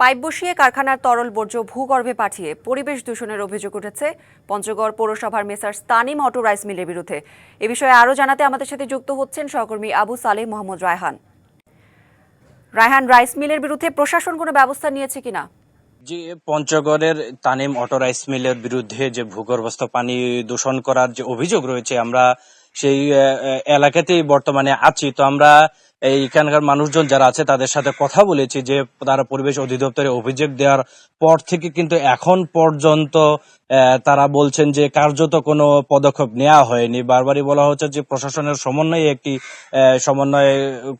Pipe বসিয়ে কারখানার তরল বর্জ্য ভূগর্ভে পাঠিয়ে পরিবেশ দূষণের অভিযোগ উঠেছে। পঞ্চগড় পৌরসভার মেসার স্তানিম অটো রাইস মিলের বিরুদ্ধে। এ বিষয়ে আরও জানাতে আমাদের সাথে যুক্ত হচ্ছেন সহকর্মী আবু সালেহ মোহাম্মদ রায়হান। রায়হান, রাইস মিলের বিরুদ্ধে প্রশাসন কোনো ব্যবস্থা নিয়েছে কিনা? যে পঞ্চগড়ের তানিম অটো রাইস মিলের বিরুদ্ধে যে ভূগর্ভস্থ পানি দূষণ করার যে অভিযোগ রয়েছে, আমরা সেই এলাকাতেই বর্তমানে আছি। তো আমরা এইখানকার মানুষজন যারা আছে তাদের সাথে কথা বলেছি যে তারা পরিবেশ অধিদপ্তরে অভিযোগ দেওয়ার পর থেকে কিন্তু এখন পর্যন্ত আহ, তারা বলছেন যে কার্যত কোনো পদক্ষেপ নেওয়া হয়নি। বারবারই বলা হচ্ছে যে প্রশাসনের সমন্বয়ে একটি সমন্বয়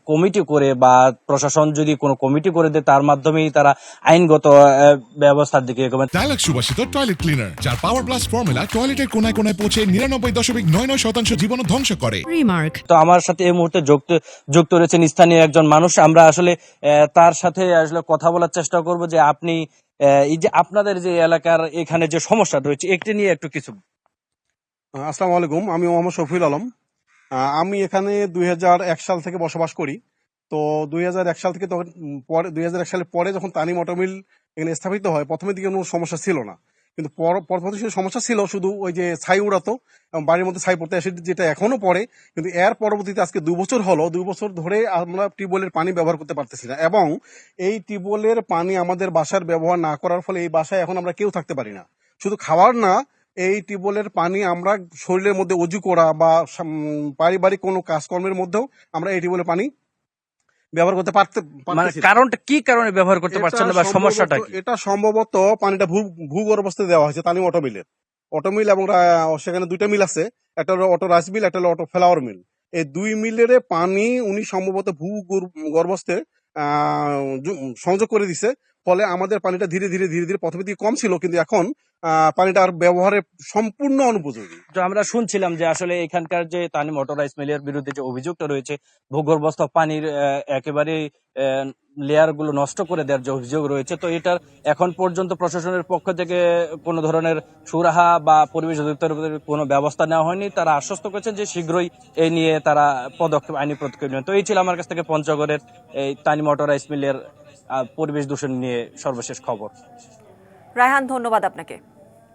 কমিটি করে বা প্রশাসন যদি কোনো কমিটি করে দেয় তার মাধ্যমেই তারা আইনগত আহ, ব্যবস্থার দিকে এগোবেন ডায়ালগ সুবাসিত টয়লেট ক্লিনার যার পাওয়ার প্লাস ফর্মুলা টয়লেটের কোনায় কোনায় পৌঁছে নিরানব্বই দশমিক নয় নয় শতাংশ জীবন ধ্বংস করে. তো আমার সাথে এই মুহূর্তে যুক্ত যুক্ত রয়েছেন স্থানীয় একজন মানুষ। আমরা আসলে তার সাথে আসলে কথা বলার চেষ্টা করব যে আপনি এই যে আপনাদের যে এলাকার এখানে যে সমস্যা রয়েছে, একটি নিয়ে একটু কিছু আসসালামু আলাইকুম, আমি মোহাম্মদ শফিউল আলম। আমি এখানে দুই হাজার এক সাল থেকে বসবাস করি। তো দুই হাজার এক সাল থেকে তখন, পরে, দুই হাজার এক সালের পরে যখন তানিম অটোমিল এখানে স্থাপিত হয় প্রথমে দিকে কোনো সমস্যা ছিল না। কিন্তু পর- পরবর্তী সমস্যা ছিল শুধু ওই যে ছাই উড়াতো এবং বাড়ির মধ্যে ছাই পড়তে অ্যাসিড যেটা এখনও পড়ে, কিন্তু এর পরবর্তীতে আজকে দু বছর হলো দুই বছর ধরে আমরা টিউবওয়েলের পানি ব্যবহার করতে পারতেছি না এবং এই টিউবওয়েলের পানি আমাদের বাসার ব্যবহার না করার ফলে এই বাসায় এখন আমরা কেউ থাকতে পারি না। শুধু খাওয়ার না, এই টিউবওয়েলের পানি আমরা শরীরের মধ্যে অজু করা বা পারিবারিক কোনো কাজকর্মের মধ্যেও আমরা এই টিউবওয়েলের পানি ব্যবহার করতে পারতে মানে কারণটা কি কারণে ব্যবহার করতে পারছেন না বা সমস্যাটা কি? এটা সম্ভবত পানিটা ভূ ভূগর্ভস্থ দেওয়া হয়েছে তানি অটোমিলের। অটোমিল অটো মিল এবং সেখানে দুইটা মিল আছে। একটা হলো অটো রাইস মিল একটা হলো অটো ফ্লাওয়ার মিল। এই দুই মিলের পানি উনি সম্ভবত ভূ গর্ভস্থে আহ, সংযোগ করে দিছে। ফলে আমাদের পানিটা ধীরে ধীরে ধীরে ধীরে প্রথমে কম ছিল, কিন্তু এখন পানিটা আর ব্যবহারের সম্পূর্ণ অনুপযোগী। তো আমরা শুনছিলাম যে আসলে এখানকার যে তানি মোটর রাইস মিলের বিরুদ্ধে যে অভিযোগটা রয়েছে, ভূগর্ভস্থ পানির একেবারে লেয়ারগুলো নষ্ট করে দেওয়ার যে অভিযোগ রয়েছে, তো এটার এখন পর্যন্ত প্রশাসনের পক্ষ থেকে কোনো ধরনের সুরাহা বা পরিবেশ অধিদপ্তরের কোনো ব্যবস্থা নেওয়া হয়নি। তারা আশ্বস্ত করেছেন যে শীঘ্রই এই নিয়ে তারা পদক্ষেপ, আইনি পদক্ষেপ তো এই ছিল আমার কাছ থেকে পঞ্চগড়ের এই তানি মোটর রাইস মিলের পরিবেশ দূষণ নিয়ে সর্বশেষ খবর। রায়হান ধন্যবাদ আপনাকে।